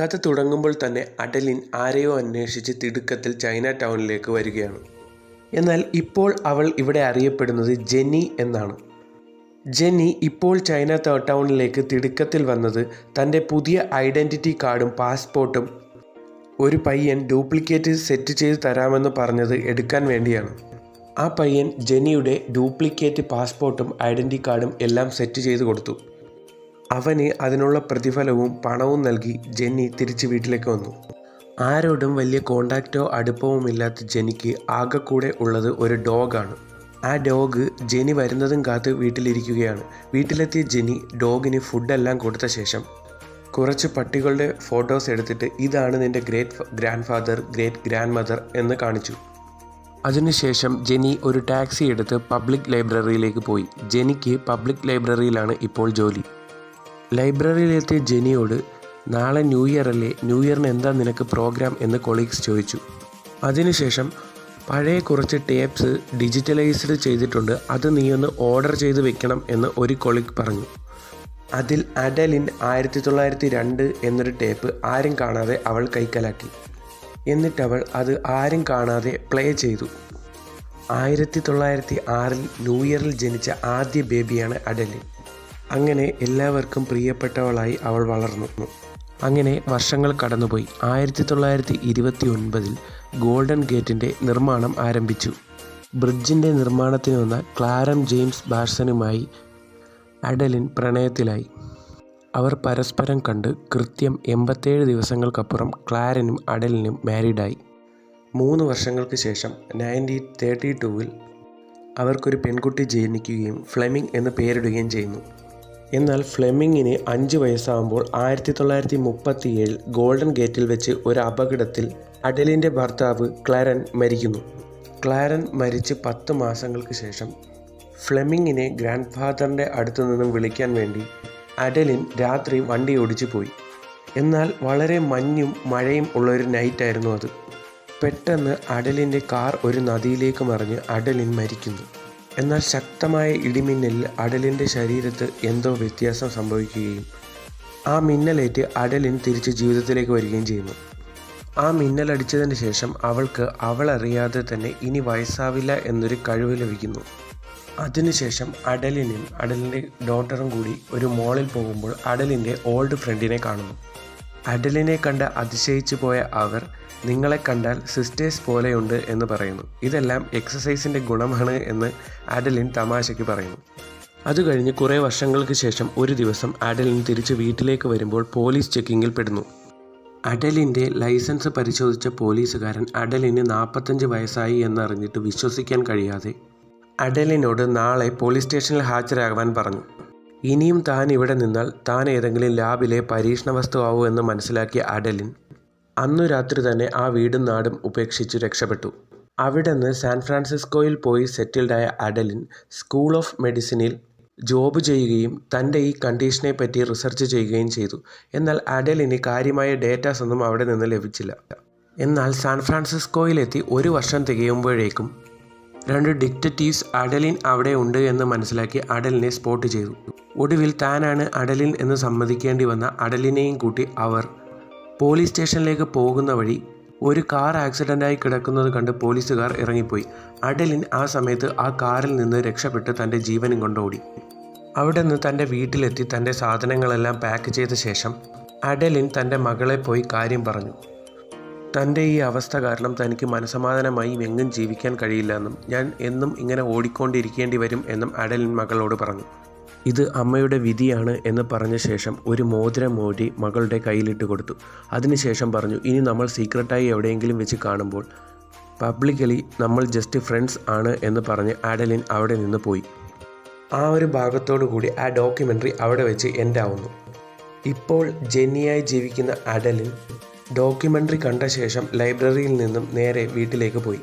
കഥ തുടങ്ങുമ്പോൾ തന്നെ അഡലിൻ ആരെയോ അന്വേഷിച്ച് തിടുക്കത്തിൽ ചൈന ടൗണിലേക്ക് വരികയാണ്. എന്നാൽ ഇപ്പോൾ അവൾ ഇവിടെ അറിയപ്പെടുന്നത് ജെന്നി എന്നാണ്. ജെന്നി ഇപ്പോൾ ചൈന ടൗണിലേക്ക് തിടുക്കത്തിൽ വന്നത് തന്റെ പുതിയ ഐഡന്റിറ്റി കാർഡും പാസ്പോർട്ടും ഒരു പയ്യൻ ഡ്യൂപ്ലിക്കേറ്റ് സെറ്റ് ചെയ്ത് തരാമെന്ന് പറഞ്ഞത് എടുക്കാൻ വേണ്ടിയാണ്. ആ പയ്യൻ ജെന്നിയുടെ ഡ്യൂപ്ലിക്കേറ്റ് പാസ്പോർട്ടും ഐഡന്റി കാർഡും എല്ലാം സെറ്റ് ചെയ്ത് കൊടുത്തു. അവന് അതിനുള്ള പ്രതിഫലവും പണവും നൽകി ജെന്നി തിരിച്ച് വീട്ടിലേക്ക് വന്നു. ആരോടും വലിയ കോണ്ടാക്റ്റോ അടുപ്പവും ഇല്ലാത്ത ആകെ കൂടെ ഉള്ളത് ഒരു ഡോഗാണ്. ആ ഡോഗ് ജെനി വരുന്നതും കാത്ത് വീട്ടിലിരിക്കുകയാണ്. വീട്ടിലെത്തിയ ജെനി ഡോഗിന് ഫുഡെല്ലാം കൊടുത്ത ശേഷം കുറച്ച് പട്ടികളുടെ ഫോട്ടോസ് എടുത്തിട്ട് ഇതാണ് നിന്റെ great grand father great grand mother എന്ന് കാണിച്ചു. അതിനുശേഷം ജെനി ഒരു ടാക്സി എടുത്ത് പബ്ലിക് ലൈബ്രറിയിലേക്ക് പോയി. ജെനിക്ക് പബ്ലിക് ലൈബ്രറിയിലാണ് ഇപ്പോൾ ജോലി. ലൈബ്രറിയിലെത്തിയ ജെനിയോട് നാളെ ന്യൂ ഇയർ അല്ലേ ന്യൂ ഇയറിന് എന്താ നിനക്ക് പ്രോഗ്രാം എന്ന് കൊളീഗ്സ് ചോദിച്ചു. അതിനുശേഷം പഴയ കുറച്ച് ടേപ്സ് ഡിജിറ്റലൈസ്ഡ് ചെയ്തിട്ടുണ്ട്. അത് നീ ഒന്ന് ഓർഡർ ചെയ്ത് വെക്കണം എന്ന് ഒരു കൊളീഗ് പറഞ്ഞു. അതിൽ അഡലിൻ ആയിരത്തി തൊള്ളായിരത്തി രണ്ട് എന്നൊരു ടേപ്പ് ആരും കാണാതെ അവൾ കൈക്കലാക്കി. എന്നിട്ടവൾ അത് ആരും കാണാതെ പ്ലേ ചെയ്തു. ആയിരത്തി തൊള്ളായിരത്തി ആറിൽ ന്യൂ ഇയറിൽ ജനിച്ച ആദ്യ ബേബിയാണ് അഡലിൻ. അങ്ങനെ എല്ലാവർക്കും പ്രിയപ്പെട്ടവളായി അവൾ വളർന്നു. അങ്ങനെ വർഷങ്ങൾ കടന്നുപോയി. ആയിരത്തി തൊള്ളായിരത്തി ഇരുപത്തി ഒൻപതിൽ ഗോൾഡൻ ഗേറ്റിന്റെ നിർമ്മാണം ആരംഭിച്ചു. ബ്രിഡ്ജിന്റെ നിർമ്മാണത്തിന് വന്ന ക്ലാരം ജെയിംസ് ബാഴ്സനുമായി അഡലിൻ പ്രണയത്തിലായി. അവർ പരസ്പരം കണ്ട് കൃത്യം എൺപത്തേഴ് ദിവസങ്ങൾക്കപ്പുറം ക്ലാരനും അഡലിനും മാരീഡായി. മൂന്ന് വർഷങ്ങൾക്ക് ശേഷം നയന്റീൻ തേർട്ടി ടൂവിൽ അവർക്കൊരു പെൺകുട്ടി ജനിക്കുകയും ഫ്ലെമിംഗ് എന്ന് പേരിടുകയും ചെയ്യുന്നു. എന്നാൽ ഫ്ലെമിങ്ങിന് അഞ്ച് വയസ്സാകുമ്പോൾ ആയിരത്തി തൊള്ളായിരത്തി മുപ്പത്തിയേഴിൽ ഗോൾഡൻ ഗേറ്റിൽ വെച്ച് ഒരു അപകടത്തിൽ അഡലിന്റെ ഭർത്താവ് ക്ലാരൻ മരിക്കുന്നു. ക്ലാരൻ മരിച്ച് പത്ത് മാസങ്ങൾക്ക് ശേഷം ഫ്ലെമിങ്ങിനെ ഗ്രാൻഡ് ഫാദറിന്റെ അടുത്തു നിന്നും വിളിക്കാൻ വേണ്ടി അഡലിൻ രാത്രി വണ്ടി ഓടിച്ചു പോയി. എന്നാൽ വളരെ മഞ്ഞും മഴയും ഉള്ളൊരു നൈറ്റായിരുന്നു അത്. പെട്ടെന്ന് അഡലിന്റെ കാർ ഒരു നദിയിലേക്ക് മറിഞ്ഞ് അഡലിൻ മരിക്കുന്നു. എന്നാൽ ശക്തമായ ഇടിമിന്നലിൽ അടലിന്റെ ശരീരത്ത് എന്തോ വ്യത്യാസം സംഭവിക്കുകയും ആ മിന്നലേറ്റ് അടലിൻ തിരിച്ച് ജീവിതത്തിലേക്ക് വരികയും ചെയ്യുന്നു. ആ മിന്നലടിച്ചതിന് ശേഷം അവൾക്ക് അവളറിയാതെ തന്നെ ഇനി വയസ്സാവില്ല എന്നൊരു കഴിവ് ലഭിക്കുന്നു. അതിനുശേഷം അടലിനും അടലിന്റെ ഡോട്ടറും കൂടി ഒരു മോളിൽ പോകുമ്പോൾ അടലിന്റെ ഓൾഡ് ഫ്രണ്ടിനെ കാണുന്നു. അടലിനെ കണ്ട് അതിശയിച്ചു പോയ അവർ നിങ്ങളെ കണ്ടാൽ സിസ്റ്റേഴ്സ് പോലെയുണ്ട് എന്ന് പറയുന്നു. ഇതെല്ലാം എക്സസൈസിന്റെ ഗുണമാണ് എന്ന് ആഡലിൻ തമാശയ്ക്ക് പറയുന്നു. അത് കഴിഞ്ഞ് കുറേ വർഷങ്ങൾക്ക് ശേഷം ഒരു ദിവസം അഡലിൻ തിരിച്ച് വീട്ടിലേക്ക് വരുമ്പോൾ പോലീസ് ചെക്കിങ്ങിൽ പെടുന്നു. അഡലിന്റെ ലൈസൻസ് പരിശോധിച്ച പോലീസുകാരൻ അഡലിന് നാൽപ്പത്തഞ്ച് വയസ്സായി എന്നറിഞ്ഞിട്ട് വിശ്വസിക്കാൻ കഴിയാതെ അഡലിനോട് നാളെ പോലീസ് സ്റ്റേഷനിൽ ഹാജരാകാൻ പറഞ്ഞു. ഇനിയും താൻ ഇവിടെ നിന്നാൽ താൻ ഏതെങ്കിലും ലാബിലെ പരീക്ഷണ വസ്തുവാവൂ എന്ന് മനസ്സിലാക്കിയ അഡലിൻ അന്നു രാത്രി തന്നെ ആ വീടും നാടും ഉപേക്ഷിച്ചു രക്ഷപ്പെട്ടു. അവിടെ നിന്ന് സാൻ ഫ്രാൻസിസ്കോയിൽ പോയി സെറ്റിൽഡായ അഡലിൻ സ്കൂൾ ഓഫ് മെഡിസിനിൽ ജോബ് ചെയ്യുകയും തന്റെ ഈ കണ്ടീഷനെ പറ്റി റിസർച്ച് ചെയ്യുകയും ചെയ്തു. എന്നാൽ അഡലിന് കാര്യമായ ഡേറ്റാസ് ഒന്നും അവിടെ നിന്ന് ലഭിച്ചില്ല. എന്നാൽ സാൻ ഫ്രാൻസിസ്കോയിലെത്തി ഒരു വർഷം തികയുമ്പോഴേക്കും രണ്ട് ഡിക്റ്ററ്റീവ്സ് അഡലിൻ അവിടെ ഉണ്ട് എന്ന് മനസ്സിലാക്കി അഡലിനെ സ്പോട്ട് ചെയ്തു. ഒടുവിൽ താനാണ് അഡലിൻ എന്ന് സമ്മതിക്കേണ്ടി വന്ന അഡലിനെയും കൂട്ടി അവർ പോലീസ് സ്റ്റേഷനിലേക്ക് പോകുന്ന വഴി ഒരു കാർ ആക്സിഡന്റായി കിടക്കുന്നത് കണ്ട് പോലീസുകാർ ഇറങ്ങിപ്പോയി. അഡലിൻ ആ സമയത്ത് ആ കാറിൽ നിന്ന് രക്ഷപ്പെട്ട് തന്റെ ജീവനും കൊണ്ടോടി അവിടെ നിന്ന് തന്റെ വീട്ടിലെത്തി തന്റെ സാധനങ്ങളെല്ലാം പാക്ക് ചെയ്ത ശേഷം അഡലിൻ തന്റെ മകളെ പോയി കാര്യം പറഞ്ഞു. തന്റെ ഈ അവസ്ഥ കാരണം തനിക്ക് മനസമാധാനമായി എങ്ങും ജീവിക്കാൻ കഴിയില്ലെന്നും ഞാൻ എന്നും ഇങ്ങനെ ഓടിക്കൊണ്ടിരിക്കേണ്ടി വരും എന്നും അഡലിൻ മകളോട് പറഞ്ഞു. ഇത് അമ്മയുടെ വിധിയാണ് എന്ന് പറഞ്ഞ ശേഷം ഒരു മോതിരം മോടി മകളുടെ കയ്യിലിട്ട് കൊടുത്തു. അതിനുശേഷം പറഞ്ഞു ഇനി നമ്മൾ സീക്രട്ടായി എവിടെയെങ്കിലും വെച്ച് കാണുമ്പോൾ പബ്ലിക്കലി നമ്മൾ ജസ്റ്റ് ഫ്രണ്ട്സ് ആണ് എന്ന് പറഞ്ഞ് ആഡലിൻ അവിടെ നിന്ന് പോയി. ആ ഒരു ഭാഗത്തോടു കൂടി ആ ഡോക്യുമെന്ററി അവിടെ വെച്ച് എൻഡാവുന്നു ഇപ്പോൾ ജെന്നിയായി ജീവിക്കുന്ന അഡലിൻ ഡോക്യുമെന്ററി കണ്ട ശേഷം ലൈബ്രറിയിൽ നിന്നും നേരെ വീട്ടിലേക്ക് പോയി.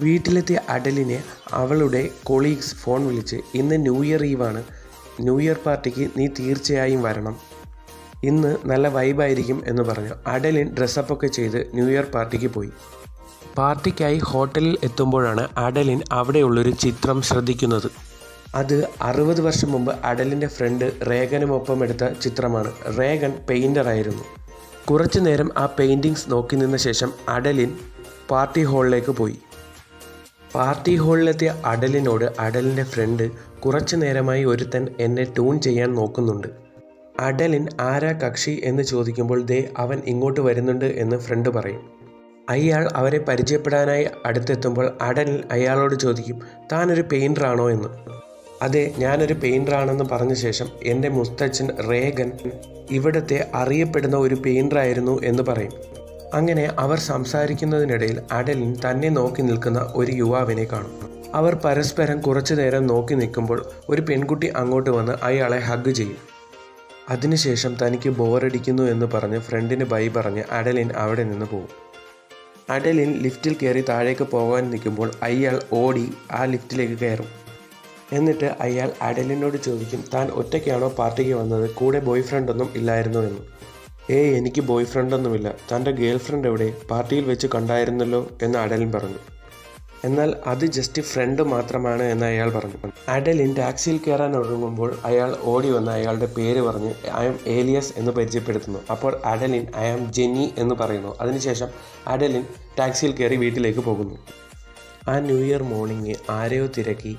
വീട്ടിലെത്തിയ അഡലിനെ അവളുടെ കൊളീഗ്സ് ഫോൺ വിളിച്ച് ഇന്ന് ന്യൂ ഇയർ ഈവാണ് ന്യൂ ഇയർ പാർട്ടിക്ക് നീ തീർച്ചയായും വരണം. ഇന്ന് നല്ല വൈബായിരിക്കും എന്ന് പറഞ്ഞു. അഡലിൻ ഡ്രസ്സപ്പൊക്കെ ചെയ്ത് ന്യൂ ഇയർ പാർട്ടിക്ക് പോയി. പാർട്ടിക്കായി ഹോട്ടലിൽ എത്തുമ്പോഴാണ് അഡലിൻ അവിടെയുള്ളൊരു ചിത്രം ശ്രദ്ധിക്കുന്നത്. അത് അറുപത് വർഷം മുമ്പ് അഡലിന്റെ ഫ്രണ്ട് റേഗനുമൊപ്പം എടുത്ത ചിത്രമാണ്. റേഗൻ പെയിന്ററായിരുന്നു കുറച്ചു നേരം ആ പെയിന്റിങ്സ് നോക്കി നിന്ന ശേഷം അഡലിൻ പാർട്ടി ഹാളിലേക്ക് പോയി. പാർട്ടി ഹാളിലെത്തിയ അഡലിനോട് അഡലിന്റെ ഫ്രണ്ട് കുറച്ചു നേരമായി ഒരുത്തൻ എന്നെ ട്യൂൺ ചെയ്യാൻ നോക്കുന്നുണ്ട്. അഡലിൻ ആരാ കക്ഷി? എന്ന് ചോദിക്കുമ്പോൾ ദേ അവൻ ഇങ്ങോട്ട് വരുന്നുണ്ട് എന്ന് ഫ്രണ്ട് പറയും. അയാൾ അവരെ പരിചയപ്പെടാനായി അടുത്തെത്തുമ്പോൾ അഡലിൻ അയാളോട് ചോദിക്കും താനൊരു പെയിന്ററാണോ എന്ന്? അതെ ഞാനൊരു പെയിന്ററാണെന്ന് പറഞ്ഞ ശേഷം എന്റെ മുസ്തച്ഛൻ റേഗൻ ഇവിടുത്തെ അറിയപ്പെടുന്ന ഒരു പെയിന്ററായിരുന്നു എന്ന് പറയും. അങ്ങനെ അവർ സംസാരിക്കുന്നതിനിടയിൽ അഡലിൻ തന്നെ നോക്കി നിൽക്കുന്ന ഒരു യുവാവിനെ കാണും. അവർ പരസ്പരം കുറച്ചു നേരം നോക്കി നിൽക്കുമ്പോൾ ഒരു പെൺകുട്ടി അങ്ങോട്ട് വന്ന് അയാളെ ഹഗ് ചെയ്യും. അതിനുശേഷം തനിക്ക് ബോറടിക്കുന്നു എന്ന് പറഞ്ഞ് ഫ്രണ്ടിന് ബൈ പറഞ്ഞ് അഡലിൻ അവിടെ നിന്ന് പോകും. അഡലിൻ ലിഫ്റ്റിൽ കയറി താഴേക്ക് പോകാൻ നിൽക്കുമ്പോൾ അയാൾ ഓടി ആ ലിഫ്റ്റിലേക്ക് കയറും. എന്നിട്ട് അയാൾ അഡലിനോട് ചോദിക്കും താൻ ഒറ്റയ്ക്കാണോ പാർട്ടിക്ക് വന്നത്? കൂടെ ബോയ് ഫ്രണ്ടൊന്നും ഇല്ലായിരുന്നു എന്ന്. ഏയ് എനിക്ക് ബോയ് ഫ്രണ്ടൊന്നുമില്ല തന്റെ ഗേൾ ഫ്രണ്ട് എവിടെ? പാർട്ടിയിൽ വെച്ച് കണ്ടായിരുന്നല്ലോ എന്ന് അഡലിൻ പറഞ്ഞു. എന്നാൽ അത് ജസ്റ്റ് ഫ്രണ്ട് മാത്രമാണ് എന്ന് അയാൾ പറഞ്ഞു. അഡലിൻ ടാക്സിയിൽ കയറാൻ ഒരുങ്ങുമ്പോൾ അയാൾ ഓടി വന്ന് അയാളുടെ പേര് പറഞ്ഞ് ഐ എം ഏലിയസ് എന്ന് പരിചയപ്പെടുത്തുന്നു. അപ്പോൾ അഡലിൻ ഐ ആം ജെന്നി എന്ന് പറയുന്നു. അതിനുശേഷം അഡലിൻ ടാക്സിയിൽ കയറി വീട്ടിലേക്ക് പോകുന്നു. ആ ന്യൂ ഇയർ മോർണിംഗ് ആരെയോ തിരക്കി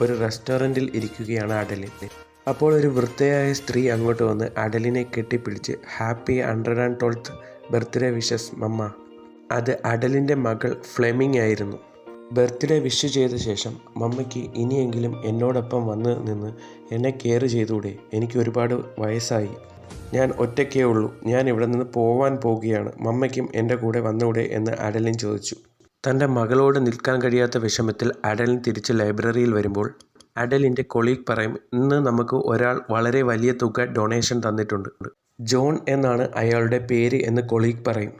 ഒരു റെസ്റ്റോറന്റിൽ ഇരിക്കുകയാണ് അഡലിൻ. അപ്പോൾ ഒരു വൃദ്ധയായ സ്ത്രീ അങ്ങോട്ട് വന്ന് അഡലിനെ കെട്ടിപ്പിടിച്ച് happy hundred and twelfth birthday wishes mama. അത് അഡലിന്റെ മകൾ ഫ്ലെമിംഗ് ആയിരുന്നു. ബർത്ത്ഡേ വിഷ് ചെയ്ത ശേഷം മമ്മയ്ക്ക് ഇനിയെങ്കിലും എന്നോടൊപ്പം വന്ന് നിന്ന് എന്നെ കെയർ ചെയ്തുകൂടെ എനിക്ക് ഒരുപാട് വയസ്സായി. ഞാൻ ഒറ്റയ്ക്കേ ഉള്ളൂ. ഞാൻ ഇവിടെ നിന്ന് പോവാൻ പോവുകയാണ് മമ്മയ്ക്കും എന്റെ കൂടെ വന്നൂടെ എന്ന് അഡലിൻ ചോദിച്ചു. തന്റെ മകളോട് നിൽക്കാൻ കഴിയാത്ത വിഷമത്തിൽ അഡലിൻ തിരിച്ച് ലൈബ്രറിയിൽ വരുമ്പോൾ അഡലിന്റെ കൊളീഗ് പറയും ഇന്ന് നമുക്ക് ഒരാൾ വളരെ വലിയ തുക ഡൊണേഷൻ തന്നിട്ടുണ്ട്. ജോൺ എന്നാണ് അയാളുടെ പേര് എന്ന് കൊളീഗ് പറയും.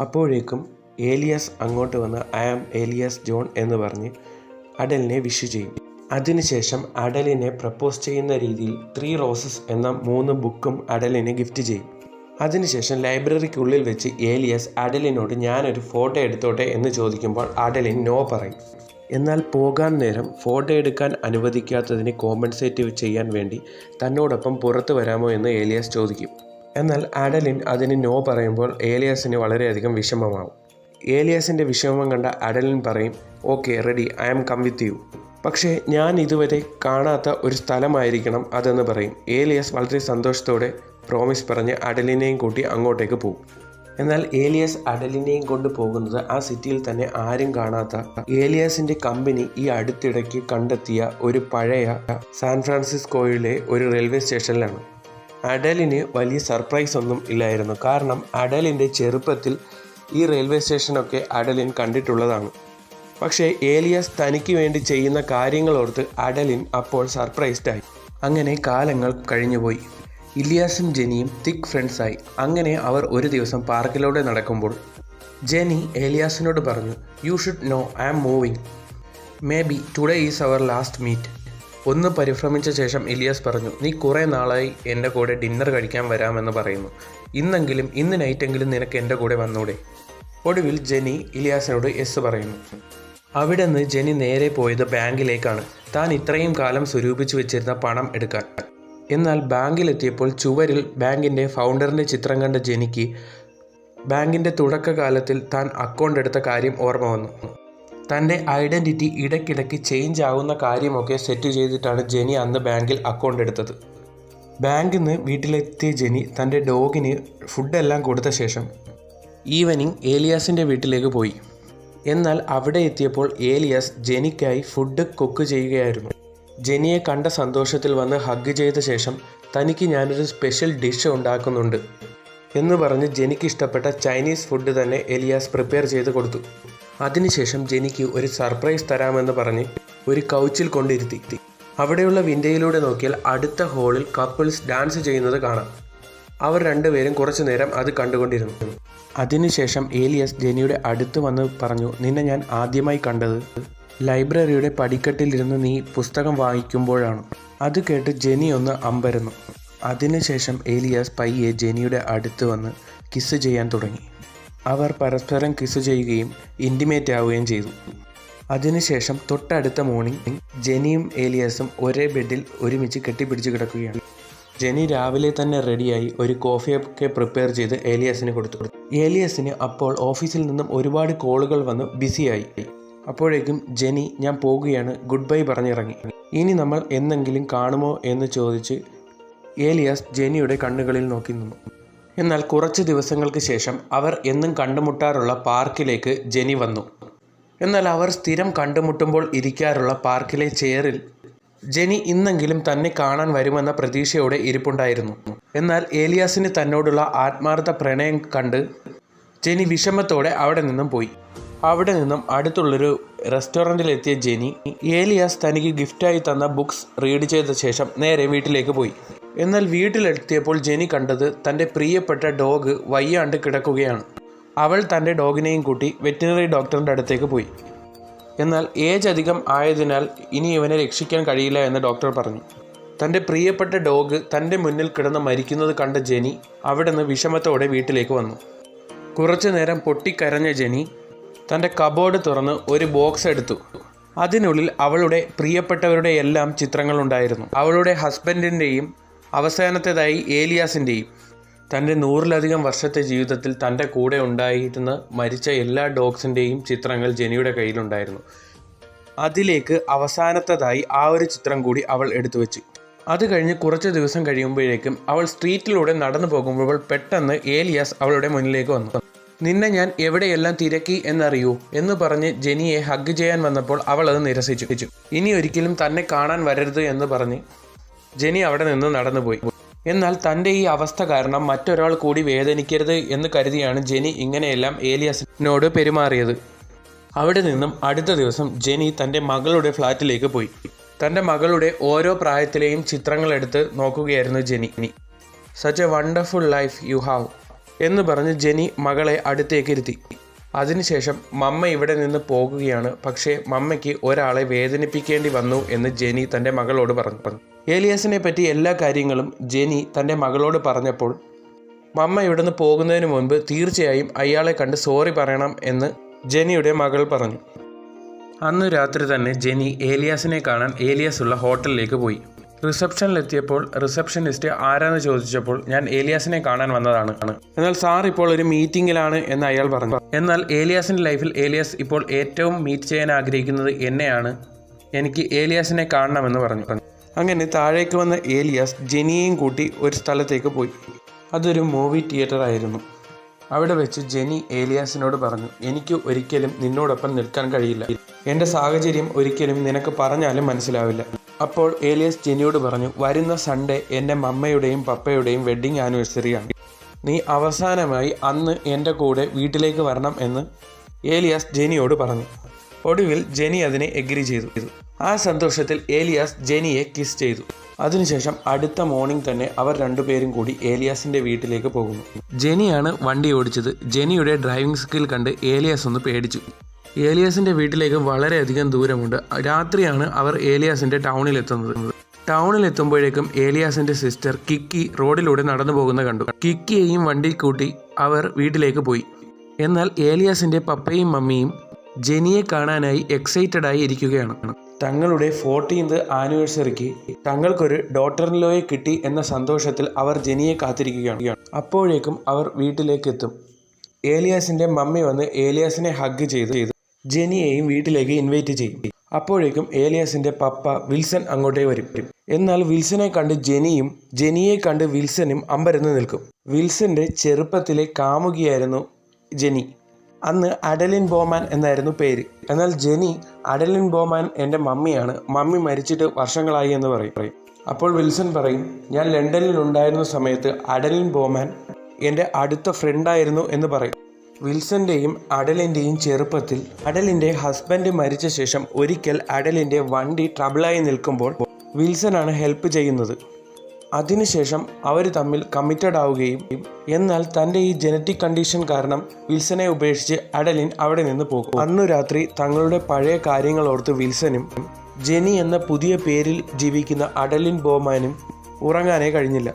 അപ്പോഴേക്കും ഏലിയാസ് അങ്ങോട്ട് വന്ന് ഐ ആം ഏലിയാസ് ജോൺ എന്ന് പറഞ്ഞ് അഡലിനെ വിഷ് ചെയ്യും. അതിനുശേഷം അഡലിനെ പ്രപ്പോസ് ചെയ്യുന്ന രീതിയിൽ ത്രീ റോസസ് എന്ന മൂന്ന് ബുക്കും അഡലിനെ ഗിഫ്റ്റ് ചെയ്യും. അതിനുശേഷം ലൈബ്രറിക്കുള്ളിൽ വെച്ച് ഏലിയസ് അഡലിനോട് ഞാനൊരു ഫോട്ടോ എടുത്തോട്ടെ എന്ന് ചോദിക്കുമ്പോൾ അഡലിൻ നോ പറയും. എന്നാൽ പോകാൻ നേരം ഫോട്ടോ എടുക്കാൻ അനുവദിക്കാത്തതിന് കോമ്പൻസേറ്റ് ചെയ്യാൻ വേണ്ടി തന്നോടൊപ്പം പുറത്തു വരാമോ എന്ന് ഏലിയാസ് ചോദിക്കും. എന്നാൽ അഡലിൻ അതിന് നോ പറയുമ്പോൾ ഏലിയാസിന് വളരെയധികം വിഷമമാവും. ഏലിയാസിന്റെ വിഷമം കണ്ട അഡലിൻ പറയും okay ready I am come with you. പക്ഷേ ഞാൻ ഇതുവരെ കാണാത്ത ഒരു സ്ഥലമായിരിക്കണം അതെന്ന് പറയും. ഏലിയസ് വളരെ സന്തോഷത്തോടെ പ്രോമിസ് പറഞ്ഞ് അഡലിനെയും കൂട്ടി അങ്ങോട്ടേക്ക് പോകും എന്നാൽ ഏലിയസ് അഡലിനെയും കൊണ്ട് പോകുന്നത് ആ സിറ്റിയിൽ തന്നെ ആരും കാണാത്ത ഏലിയാസിന്റെ കമ്പനി ഈ അടുത്തിടയ്ക്ക് കണ്ടെത്തിയ ഒരു പഴയ സാൻ ഫ്രാൻസിസ്കോയിലെ ഒരു റെയിൽവേ സ്റ്റേഷനിലാണ് അഡലിന് വലിയ സർപ്രൈസ് ഒന്നും ഇല്ലായിരുന്നു. കാരണം അഡലിന്റെ ചെറുപ്പത്തിൽ ഈ റെയിൽവേ സ്റ്റേഷനൊക്കെ അഡലിൻ കണ്ടിട്ടുള്ളതാണ്. പക്ഷേ ഏലിയാസ് തനിക്ക് വേണ്ടി ചെയ്യുന്ന കാര്യങ്ങളോർത്ത് അഡലിൻ അപ്പോൾ സർപ്രൈസ്ഡായി. അങ്ങനെ കാലങ്ങൾ കഴിഞ്ഞുപോയി. ഇലിയാസും ജെനിയും തിക് ഫ്രണ്ട്സായി. അങ്ങനെ അവർ ഒരു ദിവസം പാർക്കിലൂടെ നടക്കുമ്പോൾ ജെനി ഏലിയാസിനോട് പറഞ്ഞു you should know I am moving maybe today is our last meet ഒന്ന് പരിഭ്രമിച്ച ശേഷം ഇലിയാസ് പറഞ്ഞു നീ കുറേ നാളായി എന്റെ കൂടെ ഡിന്നർ കഴിക്കാൻ വരാമെന്ന് പറയുന്നു. ഇന്നെങ്കിലും ഇന്ന് നൈറ്റെങ്കിലും നിനക്ക് എന്റെ കൂടെ വന്നൂടെ? ഒടുവിൽ ജെനി ഇലിയാസിനോട് എസ് പറയുന്നു. അവിടെ നിന്ന് ജെനി നേരെ പോയത് ബാങ്കിലേക്കാണ്. താൻ ഇത്രയും കാലം സ്വരൂപിച്ചു വെച്ചിരുന്ന പണം എടുക്കാൻ. എന്നാൽ ബാങ്കിലെത്തിയപ്പോൾ ചുവരിൽ ബാങ്കിന്റെ ഫൗണ്ടറിന്റെ ചിത്രം കണ്ട ജെനിക്ക് ബാങ്കിന്റെ തുടക്കകാലത്തിൽ താൻ അക്കൗണ്ട് എടുത്ത കാര്യം ഓർമ്മ വന്നു. തന്റെ ഐഡന്റിറ്റി ഇടയ്ക്കിടയ്ക്ക് ചേഞ്ച് ആവുന്ന കാര്യമൊക്കെ സെറ്റ് ചെയ്തിട്ടാണ് ജെനി അന്ന് ബാങ്കിൽ അക്കൗണ്ട് എടുത്തത്. ബാങ്കിൽ നിന്ന് വീട്ടിലെത്തിയ ജെനി തന്റെ ഡോഗിന് ഫുഡെല്ലാം കൊടുത്ത ശേഷം ഈവനിങ് ഏലിയാസിന്റെ വീട്ടിലേക്ക് പോയി. എന്നാൽ അവിടെ എത്തിയപ്പോൾ ഏലിയാസ് ജെനിക്കായി ഫുഡ് കുക്ക് ചെയ്യുകയായിരുന്നു. ജെനിയെ കണ്ട സന്തോഷത്തിൽ വന്ന് ഹഗ് ചെയ്ത ശേഷം തനിക്ക് ഞാനൊരു സ്പെഷ്യൽ ഡിഷ് ഉണ്ടാക്കുന്നുണ്ട് എന്ന് പറഞ്ഞ് ജെനിക്ക് ഇഷ്ടപ്പെട്ട ചൈനീസ് ഫുഡ് തന്നെ എലിയാസ് പ്രിപ്പയർ ചെയ്ത് കൊടുത്തു. അതിനുശേഷം ജെനിക്ക് ഒരു സർപ്രൈസ് തരാമെന്ന് പറഞ്ഞ് ഒരു കൗച്ചിൽ കൊണ്ടിരുത്തി. അവിടെയുള്ള വിൻഡയിലൂടെ നോക്കിയാൽ അടുത്ത ഹോളിൽ കപ്പിൾസ് ഡാൻസ് ചെയ്യുന്നത് കാണാം. അവർ രണ്ടുപേരും കുറച്ചു നേരം അത് കണ്ടുകൊണ്ടിരുന്നു. അതിനുശേഷം ഏലിയസ് ജെനിയുടെ അടുത്ത് വന്ന് പറഞ്ഞു നിന്നെ ഞാൻ ആദ്യമായി കണ്ടത്. ലൈബ്രറിയുടെ പടിക്കെട്ടിലിരുന്ന് നീ പുസ്തകം വായിക്കുമ്പോഴാണ്. അത് കേട്ട് ജെനി ഒന്ന് അമ്പരന്നു. അതിനുശേഷം ഏലിയാസ് പയ്യെ ജെനിയുടെ അടുത്ത് വന്ന് കിസ് ചെയ്യാൻ തുടങ്ങി. അവർ പരസ്പരം കിസ് ചെയ്യുകയും ഇന്റിമേറ്റ് ആവുകയും ചെയ്തു. അതിനുശേഷം തൊട്ടടുത്ത മോർണിംഗ് ജെനിയും ഏലിയാസും ഒരേ ബെഡിൽ ഒരുമിച്ച് കെട്ടിപ്പിടിച്ച് കിടക്കുകയാണ്. ജെനി രാവിലെ തന്നെ റെഡിയായി ഒരു കോഫിയൊക്കെ പ്രിപ്പയർ ചെയ്ത് ഏലിയാസിന് കൊടുത്തു കൊടുത്തു. ഏലിയാസിന് അപ്പോൾ ഓഫീസിൽ നിന്നും ഒരുപാട് കോളുകൾ വന്ന് ബിസിയായി. അപ്പോഴേക്കും ജെനി ഞാൻ പോകുകയാണ്. ഗുഡ് ബൈ പറഞ്ഞിറങ്ങി. ഇനി നമ്മൾ എന്നെങ്കിലും കാണുമോ എന്ന് ചോദിച്ച് ഏലിയാസ് ജെനിയുടെ കണ്ണുകളിൽ നോക്കി നിന്നു. എന്നാൽ കുറച്ച് ദിവസങ്ങൾക്ക് ശേഷം അവർ എന്നും കണ്ടുമുട്ടാറുള്ള പാർക്കിലേക്ക് ജെനി വന്നു. എന്നാൽ അവർ സ്ഥിരം കണ്ടുമുട്ടുമ്പോൾ ഇരിക്കാറുള്ള പാർക്കിലെ ചെയറിൽ ജെനി ഇന്നെങ്കിലും തന്നെ കാണാൻ വരുമെന്ന പ്രതീക്ഷയോടെ ഇരിപ്പുണ്ടായിരുന്നു. എന്നാൽ ഏലിയാസിന് തന്നോടുള്ള ആത്മാർത്ഥ പ്രണയം കണ്ട് ജെനി വിഷമത്തോടെ അവിടെ നിന്നും പോയി. അവിടെ നിന്നും അടുത്തുള്ളൊരു റെസ്റ്റോറന്റിലെത്തിയ ജെനി ഏലിയാസ് തനിക്ക് ഗിഫ്റ്റായി തന്ന ബുക്സ് റീഡ് ചെയ്ത ശേഷം നേരെ വീട്ടിലേക്ക് പോയി. എന്നാൽ വീട്ടിലെത്തിയപ്പോൾ ജെനി കണ്ടത് തന്റെ പ്രിയപ്പെട്ട ഡോഗ് വയ്യാണ്ട് കിടക്കുകയാണ്. അവൾ തന്റെ ഡോഗിനെയും കൂട്ടി വെറ്റിനറി ഡോക്ടറിന്റെ അടുത്തേക്ക് പോയി. എന്നാൽ ഏജ് അധികം ആയതിനാൽ ഇനി ഇവനെ രക്ഷിക്കാൻ കഴിയില്ല എന്ന് ഡോക്ടർ പറഞ്ഞു. തന്റെ പ്രിയപ്പെട്ട ഡോഗ് തന്റെ മുന്നിൽ കിടന്ന് മരിക്കുന്നത് കണ്ട ജെനി അവിടെ നിന്ന് വിഷമത്തോടെ വീട്ടിലേക്ക് വന്നു. കുറച്ചു നേരം പൊട്ടിക്കരഞ്ഞ ജെനി തന്റെ കബോർഡ് തുറന്ന് ഒരു ബോക്സ് എടുത്തു. അതിനുള്ളിൽ അവളുടെ പ്രിയപ്പെട്ടവരുടെ എല്ലാം ചിത്രങ്ങളുണ്ടായിരുന്നു അവളുടെ ഹസ്ബൻഡിന്റെയും അവസാനത്തേതായി ഏലിയാസിന്റെയും തന്റെ നൂറിലധികം വർഷത്തെ ജീവിതത്തിൽ തന്റെ കൂടെ ഉണ്ടായിരുന്ന മരിച്ച എല്ലാ ഡോഗ്സിന്റെയും ചിത്രങ്ങൾ ജെനിയുടെ കയ്യിലുണ്ടായിരുന്നു. അതിലേക്ക് അവസാനത്തതായി ആ ഒരു ചിത്രം കൂടി അവൾ എടുത്തു വെച്ചു. അത് കഴിഞ്ഞ് കുറച്ച് ദിവസം കഴിയുമ്പോഴേക്കും അവൾ സ്ട്രീറ്റിലൂടെ നടന്നു പോകുമ്പോൾ പെട്ടെന്ന് ഏലിയാസ് അവളുടെ മുന്നിലേക്ക് വന്നു. നിന്നെ ഞാൻ എവിടെയെല്ലാം തിരക്കി എന്നറിയൂ എന്ന് പറഞ്ഞ് ജെനിയെ ഹഗ് ചെയ്യാൻ വന്നപ്പോൾ അവൾ അത് നിരസിച്ചു. ഇനി ഒരിക്കലും തന്നെ കാണാൻ വരരുത് എന്ന് പറഞ്ഞ് ജെനി അവിടെ നിന്ന് നടന്നുപോയി. എന്നാൽ തന്റെ ഈ അവസ്ഥ കാരണം മറ്റൊരാൾ കൂടി വേദനിക്കരുത് എന്ന് കരുതിയാണ് ജെനി ഇങ്ങനെയെല്ലാം ഏലിയാസിനോട് പെരുമാറിയത്. അവിടെ നിന്നും അടുത്ത ദിവസം ജെനി തന്റെ മകളുടെ ഫ്ലാറ്റിലേക്ക് പോയി. തന്റെ മകളുടെ ഓരോ പ്രായത്തിലെയും ചിത്രങ്ങളെടുത്ത് നോക്കുകയായിരുന്നു Jenny. Such a wonderful life you have എന്ന് പറഞ്ഞ് ജെനി മകളെ അടുത്തേക്ക് ഇരുത്തി. അതിനുശേഷം മമ്മ ഇവിടെ നിന്ന് പോകുകയാണ്. പക്ഷേ മമ്മയ്ക്ക് ഒരാളെ വേദനിപ്പിക്കേണ്ടി വന്നു എന്ന് ജെനി തന്റെ മകളോട് പറഞ്ഞു. ഏലിയാസിനെ പറ്റി എല്ലാ കാര്യങ്ങളും ജെനി തന്റെ മകളോട് പറഞ്ഞപ്പോൾ മമ്മ ഇവിടുന്ന് പോകുന്നതിന് മുൻപ് തീർച്ചയായും അയാളെ കണ്ട് സോറി പറയണം എന്ന് ജെനിയുടെ മകൾ പറഞ്ഞു. അന്ന് രാത്രി തന്നെ ജെനി ഏലിയാസിനെ കാണാൻ ഏലിയാസ് ഉള്ള ഹോട്ടലിലേക്ക് പോയി. റിസപ്ഷനിലെത്തിയപ്പോൾ റിസപ്ഷനിസ്റ്റ് ആരാന്ന് ചോദിച്ചപ്പോൾ ഞാൻ ഏലിയാസിനെ കാണാൻ വന്നതാണ്. എന്നാൽ സാർ ഇപ്പോൾ ഒരു മീറ്റിംഗിലാണ് എന്ന് അയാൾ പറഞ്ഞു. എന്നാൽ ഏലിയാസിന്റെ ലൈഫിൽ ഏലിയാസ് ഇപ്പോൾ ഏറ്റവും മീറ്റ് ചെയ്യാൻ ആഗ്രഹിക്കുന്നത് എന്നെയാണ്. എനിക്ക് ഏലിയാസിനെ കാണണമെന്ന് പറഞ്ഞു. അങ്ങനെ താഴേക്ക് വന്ന ഏലിയാസ് ജെനിയെയും കൂട്ടി ഒരു സ്ഥലത്തേക്ക് പോയി. അതൊരു മൂവി തിയേറ്റർ ആയിരുന്നു. അവിടെ വെച്ച് ജെനി ഏലിയാസിനോട് പറഞ്ഞു എനിക്ക് ഒരിക്കലും നിന്നോടൊപ്പം നിൽക്കാൻ കഴിയില്ല. എന്റെ സാഹചര്യം ഒരിക്കലും നിനക്ക് പറഞ്ഞാലും മനസ്സിലാവില്ല. അപ്പോൾ ഏലിയാസ് ജെനിയോട് പറഞ്ഞു വരുന്ന സൺഡേ എന്റെ മമ്മയുടെയും പപ്പയുടെയും വെഡ്ഡിങ് ആനിവേഴ്സറിയാണ്. നീ അവസാനമായി അന്ന് എന്റെ കൂടെ വീട്ടിലേക്ക് വരണം എന്ന്. ഏലിയാസ് ജെനിയോട് പറഞ്ഞു. ഒടുവിൽ ജെനി അതിനെ എഗ്രി ചെയ്തു. ആ സന്തോഷത്തിൽ ഏലിയാസ് ജെനിയെ കിസ് ചെയ്തു. അതിനുശേഷം അടുത്ത മോർണിംഗ് തന്നെ അവർ രണ്ടുപേരും കൂടി ഏലിയാസിന്റെ വീട്ടിലേക്ക് പോകുന്നു. ജെനിയാണ് വണ്ടി ഓടിച്ചത്. ജെനിയുടെ ഡ്രൈവിംഗ് സ്കിൽ കണ്ട് ഏലിയാസ് ഒന്ന് പേടിച്ചു. ഏലിയാസിന്റെ വീട്ടിലേക്ക് വളരെയധികം ദൂരമുണ്ട്. രാത്രിയാണ് അവർ ഏലിയാസിന്റെ ടൗണിൽ എത്തുന്നത് ടൗണിൽ എത്തുമ്പോഴേക്കും ഏലിയാസിന്റെ സിസ്റ്റർ കിക്കി റോഡിലൂടെ നടന്നു പോകുന്ന കണ്ടു. കിക്കിയെയും വണ്ടി കൂട്ടി അവർ വീട്ടിലേക്ക് പോയി. എന്നാൽ ഏലിയാസിന്റെ പപ്പയും മമ്മിയും ജെനിയെ കാണാനായി എക്സൈറ്റഡ് ആയി ഇരിക്കുകയാണ്. തങ്ങളുടെ ഫോർട്ടീൻത് ആനിവേഴ്സറിക്ക് തങ്ങൾക്കൊരു ഡോട്ടറിലോയെ കിട്ടി എന്ന സന്തോഷത്തിൽ അവർ ജനിയെ കാത്തിരിക്കുകയാണ്. അപ്പോഴേക്കും അവർ വീട്ടിലേക്ക് എത്തും ഏലിയാസിന്റെ മമ്മി വന്ന് ഏലിയാസിനെ ഹഗ് ചെയ്ത്. ചെയ്ത് ജെനിയെയും വീട്ടിലേക്ക് ഇൻവൈറ്റ് ചെയ്യും. അപ്പോഴേക്കും ഏലിയാസിന്റെ പപ്പ വിൽസൺ അങ്ങോട്ടേ വരും. എന്നാൽ വിൽസനെ കണ്ട് ജനിയും ജെനിയെ കണ്ട് വിൽസനും അമ്പരന്ന് നിൽക്കും. വിൽസന്റെ ചെറുപ്പത്തിലെ കാമുകിയായിരുന്നു ജെനി. അന്ന് അഡലിൻ ബോമാൻ എന്നായിരുന്നു പേര്. എന്നാൽ ജെനി അഡലിൻ ബോമാൻ എന്റെ മമ്മിയാണ്. മമ്മി മരിച്ചിട്ട് വർഷങ്ങളായി എന്ന് പറയും. അപ്പോൾ വിൽസൺ പറയും ഞാൻ ലണ്ടനിൽ ഉണ്ടായിരുന്ന സമയത്ത് അഡലിൻ ബോമാൻ എന്റെ അടുത്ത ഫ്രണ്ടായിരുന്നു എന്ന് പറയും. വിൽസന്റെയും അഡലിന്റെയും ചെറുപ്പത്തിൽ അഡലിന്റെ ഹസ്ബൻഡ് മരിച്ച ശേഷം ഒരിക്കൽ അഡലിന്റെ വണ്ടി ട്രബിളായി നിൽക്കുമ്പോൾ വിൽസൺ ആണ് ഹെൽപ്പ് ചെയ്യുന്നത്. അതിനുശേഷം അവർ തമ്മിൽ കമ്മിറ്റഡ് ആവുകയും എന്നാൽ തന്റെ ഈ ജനറ്റിക് കണ്ടീഷൻ കാരണം വിൽസനെ ഉപേക്ഷിച്ച് അഡലിൻ അവിടെ നിന്ന് പോകും. അന്നു രാത്രി തങ്ങളുടെ പഴയ കാര്യങ്ങൾ ഓർത്ത് വിൽസനും ജെനി എന്ന പുതിയ പേരിൽ ജീവിക്കുന്ന അഡലിൻ ബോമാനും ഉറങ്ങാനേ കഴിഞ്ഞില്ല.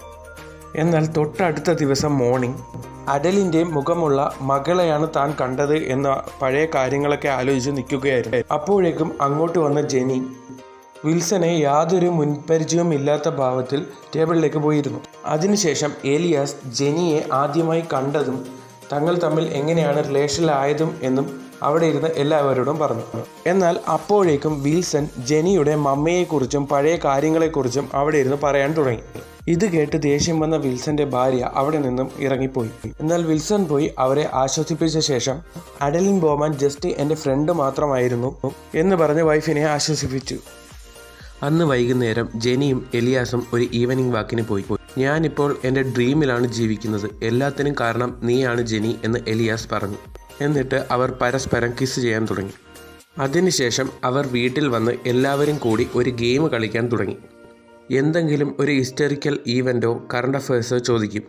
എന്നാൽ തൊട്ടടുത്ത ദിവസം മോർണിംഗ് അഡലിന്റെ മുഖമുള്ള മകളെയാണ് താൻ കണ്ടത് എന്ന പഴയ കാര്യങ്ങളൊക്കെ ആലോചിച്ച് നിൽക്കുകയായിരുന്നു. അപ്പോഴേക്കും അങ്ങോട്ട് വന്ന ജെനി വിൽസനെ യാതൊരു മുൻപരിചയവും ഇല്ലാത്ത ഭാവത്തിൽ ടേബിളിലേക്ക് പോയിരുന്നു. അതിനുശേഷം ഏലിയാസ് ജെനിയെ ആദ്യമായി കണ്ടതും തങ്ങൾ തമ്മിൽ എങ്ങനെയാണ് റിലേഷനിലായതും എന്നും അവിടെ ഇരുന്ന് എല്ലാവരോടും പറഞ്ഞു. എന്നാൽ അപ്പോഴേക്കും വിൽസൺ ജെനിയുടെ മമ്മയെക്കുറിച്ചും പഴയ കാര്യങ്ങളെക്കുറിച്ചും അവിടെ ഇരുന്ന് പറയാൻ തുടങ്ങി. ഇത് കേട്ട് ദേഷ്യം വന്ന വിൽസന്റെ ഭാര്യ അവിടെ നിന്നും ഇറങ്ങിപ്പോയി. എന്നാൽ വിൽസൺ പോയി അവരെ ആശ്വസിപ്പിച്ച ശേഷം അഡലിൻ ബോമാൻ ജസ്റ്റ് എന്റെ ഫ്രണ്ട് മാത്രമായിരുന്നു എന്ന് പറഞ്ഞ് വൈഫിനെ ആശ്വസിപ്പിച്ചു. അന്ന് വൈകുന്നേരം ജെനിയും എലിയാസും ഒരു ഈവനിങ് വാക്കിന് പോയി ഞാനിപ്പോൾ എന്റെ ഡ്രീമിലാണ് ജീവിക്കുന്നത്. എല്ലാത്തിനും കാരണം നീയാണ് ജെനി എന്ന് എലിയാസ് പറഞ്ഞു. എന്നിട്ട് അവർ പരസ്പരം കിസ് ചെയ്യാൻ തുടങ്ങി. അതിനുശേഷം അവർ വീട്ടിൽ വന്ന് എല്ലാവരും കൂടി ഒരു ഗെയിം കളിക്കാൻ തുടങ്ങി. എന്തെങ്കിലും ഒരു ഹിസ്റ്ററിക്കൽ ഈവന്റോ കറണ്ട് അഫയേഴ്സോ ചോദിക്കും.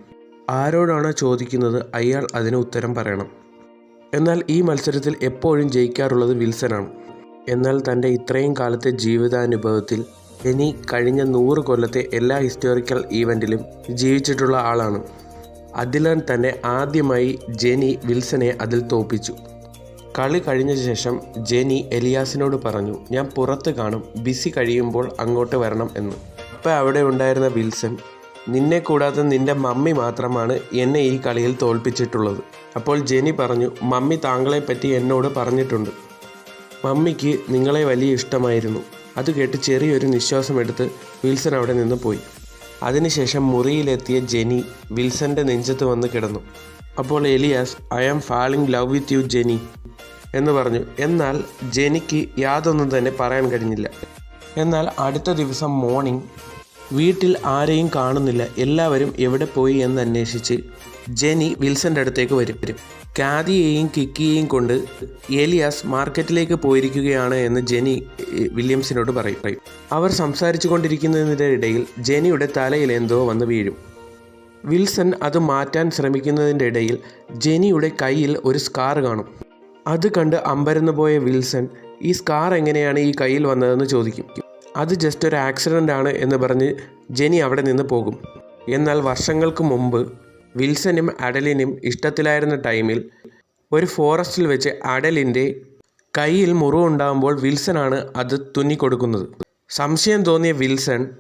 ആരോടാണോ ചോദിക്കുന്നത് അയാൾ അതിന് ഉത്തരം പറയണം. എന്നാൽ ഈ മത്സരത്തിൽ എപ്പോഴും ജയിക്കാറുള്ളത് വിൽസനാണ് എന്നാൽ തന്റെ ഇത്രയും കാലത്തെ ജീവിതാനുഭവത്തിൽ എനി കഴിഞ്ഞ നൂറ് കൊല്ലത്തെ എല്ലാ ഹിസ്റ്റോറിക്കൽ ഈവന്റിലും ജീവിച്ചിട്ടുള്ള ആളാണ്. അദിലൻ തന്നെ ആദ്യമായി ജെനി വിൽസനെ അതിൽ തോപ്പിച്ചു. കളി കഴിഞ്ഞ ശേഷം ജെനി എലിയാസിനോട് പറഞ്ഞു ഞാൻ പുറത്ത് കാണും ബിസി കഴിയുമ്പോൾ അങ്ങോട്ട് വരണം എന്ന്. അപ്പം അവിടെ ഉണ്ടായിരുന്ന വിൽസൺ നിന്നെ കൂടാതെ നിന്റെ മമ്മി മാത്രമാണ് എന്നെ ഈ കളിയിൽ തോൽപ്പിച്ചിട്ടുള്ളത് അപ്പോൾ ജെനി പറഞ്ഞു മമ്മി താങ്കളെ പറ്റി എന്നോട് പറഞ്ഞിട്ടുണ്ട്. മമ്മിക്ക് നിങ്ങളെ വലിയ ഇഷ്ടമായിരുന്നു. അത് കേട്ട് ചെറിയൊരു നിശ്വാസം എടുത്ത് വിൽസൺ അവിടെ നിന്ന് പോയി. അതിനുശേഷം മുറിയിലെത്തിയ ജെനി വിൽസന്റെ നെഞ്ചത്ത് വന്ന് കിടന്നു. അപ്പോൾ Elias I am falling love with you Jenny എന്ന് പറഞ്ഞു. എന്നാൽ ജെനിക്ക് യാതൊന്നും തന്നെ പറയാൻ കഴിഞ്ഞില്ല. എന്നാൽ അടുത്ത ദിവസം മോർണിംഗ് വീട്ടിൽ ആരെയും കാണുന്നില്ല. എല്ലാവരും എവിടെ പോയി എന്ന് അന്വേഷിച്ച് ജെനി വിൽസന്റെ അടുത്തേക്ക് വരും കാദിയെയും കിക്കിയെയും കൊണ്ട് ഏലിയാസ് മാർക്കറ്റിലേക്ക് പോയിരിക്കുകയാണ് എന്ന് ജെനി വില്യംസിനോട് പറയും. അവർ സംസാരിച്ചു കൊണ്ടിരിക്കുന്നതിന്റെ ഇടയിൽ ജെനിയുടെ തലയിൽ എന്തോ വന്ന് വീഴും. വിൽസൺ അത് മാറ്റാൻ ശ്രമിക്കുന്നതിന്റെ ഇടയിൽ ജെനിയുടെ കയ്യിൽ ഒരു സ്കാർ കാണും. അത് കണ്ട് അമ്പരന്ന് പോയ വിൽസൺ ഈ സ്കാർ എങ്ങനെയാണ് ഈ കയ്യിൽ വന്നതെന്ന് ചോദിക്കും. അത് ജസ്റ്റ് ഒരു ആക്സിഡന്റ് ആണ് എന്ന് പറഞ്ഞ് ജെനി അവിടെ നിന്ന് പോകും. എന്നാൽ വർഷങ്ങൾക്ക് മുമ്പ് വിൽസനും അഡലിനും ഇഷ്ടത്തിലായിരുന്ന ടൈമിൽ ഒരു ഫോറസ്റ്റിൽ വെച്ച് അഡലിന്റെ കയ്യിൽ മുറിവുണ്ടാകുമ്പോൾ വിൽസനാണ് അത് തുന്നിക്കൊടുക്കുന്നത്. സംശയം തോന്നിയ വിൽസൺ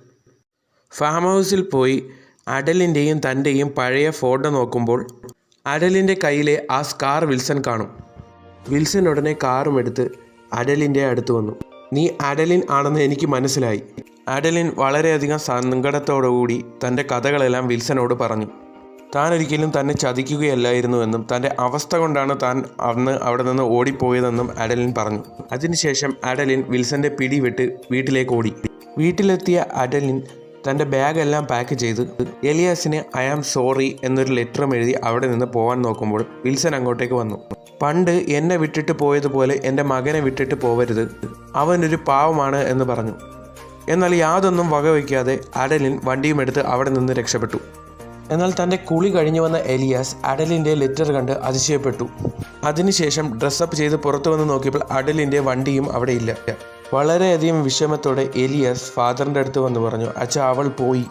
ഫാം ഹൗസിൽ പോയി അഡലിന്റെയും തന്റെയും പഴയ ഫോട്ടോ നോക്കുമ്പോൾ അഡലിന്റെ കയ്യിലെ ആ സ്കാർ വിൽസൺ കാണും. വിൽസൺ ഉടനെ കാറും എടുത്ത് അഡലിന്റെ അടുത്ത് വന്നു. നീ അഡലിൻ ആണെന്ന് എനിക്ക് മനസ്സിലായി. അഡലിൻ വളരെയധികം സങ്കടത്തോടുകൂടി തന്റെ കഥകളെല്ലാം വിൽസനോട് പറഞ്ഞു. താൻ ഒരിക്കലും തന്നെ ചതിക്കുകയല്ലായിരുന്നുവെന്നും തന്റെ അവസ്ഥ കൊണ്ടാണ് താൻ അന്ന് അവിടെ നിന്ന് ഓടിപ്പോയതെന്നും അഡലിൻ പറഞ്ഞു. അതിനുശേഷം അഡലിൻ വിൽസന്റെ പിടിവിട്ട് വീട്ടിലേക്ക് ഓടി. വീട്ടിലെത്തിയ അഡലിൻ തന്റെ ബാഗെല്ലാം പാക്ക് ചെയ്ത് എലിയാസിന് ഐ ആം സോറി എന്നൊരു ലെറ്ററും എഴുതി അവിടെ നിന്ന് പോകാൻ നോക്കുമ്പോൾ വിൽസൺ അങ്ങോട്ടേക്ക് വന്നു. പണ്ട് എന്നെ വിട്ടിട്ട് പോയതുപോലെ എന്റെ മകനെ വിട്ടിട്ട് പോവരുത്. അവനൊരു പാവമാണ് എന്ന് പറഞ്ഞു. എന്നാൽ യാതൊന്നും വകവയ്ക്കാതെ അഡലിൻ വണ്ടിയുമെടുത്ത് അവിടെ നിന്ന് രക്ഷപ്പെട്ടു. എന്നാൽ തന്റെ കുളി കഴിഞ്ഞു വന്ന എലിയാസ് അഡലിന്റെ ലെറ്റർ കണ്ട് അതിശയപ്പെട്ടു. അതിനുശേഷം ഡ്രസ്സപ്പ് ചെയ്ത് പുറത്തു വന്ന് നോക്കിയപ്പോൾ അഡലിന്റെ വണ്ടിയും അവിടെ ഇല്ല. വളരെയധികം വിഷമത്തോടെ എലിയാസ് ഫാദറിന്റെ അടുത്ത് വന്ന് പറഞ്ഞു അച്ഛ അവൾ പോയി.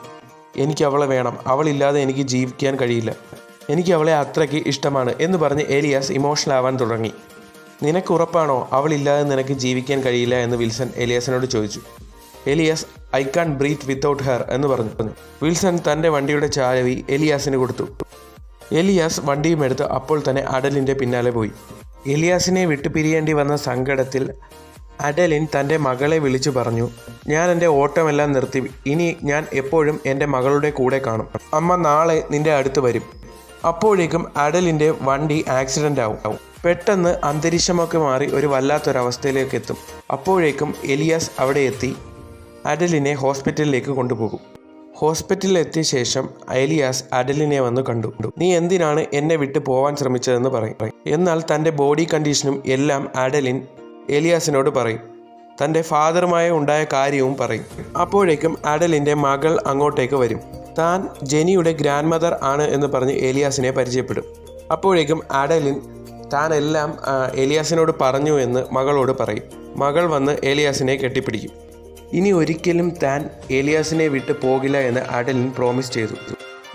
എനിക്ക് അവളെ വേണം. അവളില്ലാതെ എനിക്ക് ജീവിക്കാൻ കഴിയില്ല. എനിക്ക് അവളെ അത്രയ്ക്ക് ഇഷ്ടമാണ് എന്ന് പറഞ്ഞ് എലിയാസ് ഇമോഷണൽ ആവാൻ തുടങ്ങി. നിനക്ക് ഉറപ്പാണോ? അവളില്ലാതെ നിനക്ക് ജീവിക്കാൻ കഴിയില്ല? എന്ന് വിൽസൺ എലിയാസിനോട് ചോദിച്ചു. Elias I can breathe without her എന്ന് പറഞ്ഞു വിൽസൺ തന്റെ വണ്ടിയുടെ ചാലവി എലിയാസിന് കൊടുത്തു. എലിയാസ് വണ്ടിയും എടുത്ത് അപ്പോൾ തന്നെ അഡലിന്റെ പിന്നാലെ പോയി. എലിയാസിനെ വിട്ടുപിരിയേണ്ടി വന്ന സങ്കടത്തിൽ അഡലിൻ തന്റെ മകളെ വിളിച്ചു പറഞ്ഞു ഞാൻ എന്റെ ഓട്ടമെല്ലാം നിർത്തി ഇനി ഞാൻ എപ്പോഴും എന്റെ മകളുടെ കൂടെ കാണും. അമ്മ നാളെ നിന്റെ അടുത്ത് വരും. അപ്പോഴേക്കും അഡലിന്റെ വണ്ടി ആക്സിഡന്റ് ആവും. പെട്ടെന്ന് അന്തരീക്ഷമൊക്കെ മാറി ഒരു വല്ലാത്തൊരവസ്ഥയിലേക്ക് എത്തും. അപ്പോഴേക്കും എലിയാസ് അവിടെ എത്തി. അഡലിനെ ഹോസ്പിറ്റലിലേക്ക് കൊണ്ടുപോകും. ഹോസ്പിറ്റലിൽ എത്തിയ ശേഷം എലിയാസ് അഡലിനെ വന്ന് കണ്ടു. നീ എന്തിനാണ് എന്നെ വിട്ട് പോവാൻ ശ്രമിച്ചതെന്ന് പറയും. എന്നാൽ തന്റെ ബോഡി കണ്ടീഷനും എല്ലാം അഡലിൻ എലിയാസിനോട് പറയും. തന്റെ ഫാദറുമായി ഉണ്ടായ കാര്യവും പറയും. അപ്പോഴേക്കും അഡലിന്റെ മകൾ അങ്ങോട്ടേക്ക് വരും. താൻ ജെനിയുടെ ഗ്രാൻഡ് മദർ ആണ് എന്ന് പറഞ്ഞ് എലിയാസിനെ പരിചയപ്പെടും. അപ്പോഴേക്കും അഡലിൻ താൻ എല്ലാം എലിയാസിനോട് പറഞ്ഞു എന്ന് മകളോട് പറയും. മകൾ വന്ന് എലിയാസിനെ കെട്ടിപ്പിടിക്കും. ഇനി ഒരിക്കലും താൻ ഏലിയാസിനെ വിട്ട് പോകില്ല എന്ന് അഡലിൻ പ്രോമിസ് ചെയ്തു.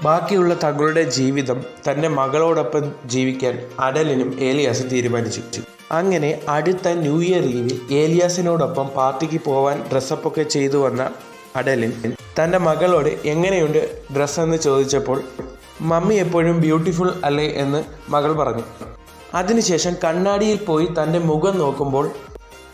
ബാക്കിയുള്ള തങ്ങളുടെ ജീവിതം തന്റെ മകളോടൊപ്പം ജീവിക്കാൻ അഡലിനും ഏലിയാസും തീരുമാനിച്ചു. അങ്ങനെ അടുത്ത ന്യൂ ഇയർ ഈവിൽ ഏലിയാസിനോടൊപ്പം പാർട്ടിക്ക് പോവാൻ ഡ്രസ്സപ്പൊക്കെ ചെയ്തു വന്ന അഡലിൻ തന്റെ മകളോട് എങ്ങനെയുണ്ട് ഡ്രസ്സെന്ന് ചോദിച്ചപ്പോൾ മമ്മി എപ്പോഴും ബ്യൂട്ടിഫുൾ അല്ലേ? എന്ന് മകൾ പറഞ്ഞു. അതിനുശേഷം കണ്ണാടിയിൽ പോയി തന്റെ മുഖം നോക്കുമ്പോൾ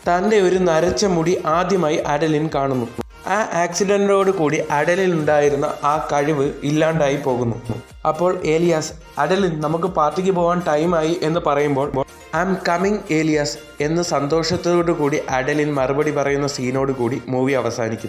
തന്റെ ഒരു നരച്ച മുടി ആദ്യമായി അഡലിൻ കാണുന്നു. ആ ആക്സിഡന്റോട് കൂടി അഡലിൽ ഉണ്ടായിരുന്ന ആ കഴിവ് ഇല്ലാണ്ടായി പോകുന്നു. അപ്പോൾ ഏലിയാസ് അഡലിൻ നമുക്ക് പാർട്ടിക്ക് പോകാൻ ടൈമായി എന്ന് പറയുമ്പോൾ ഐ ആം കമ്മിങ് ഏലിയാസ് എന്ന് സന്തോഷത്തോടു കൂടി അഡലിൻ മറുപടി പറയുന്ന സീനോട് കൂടി മൂവി അവസാനിക്കും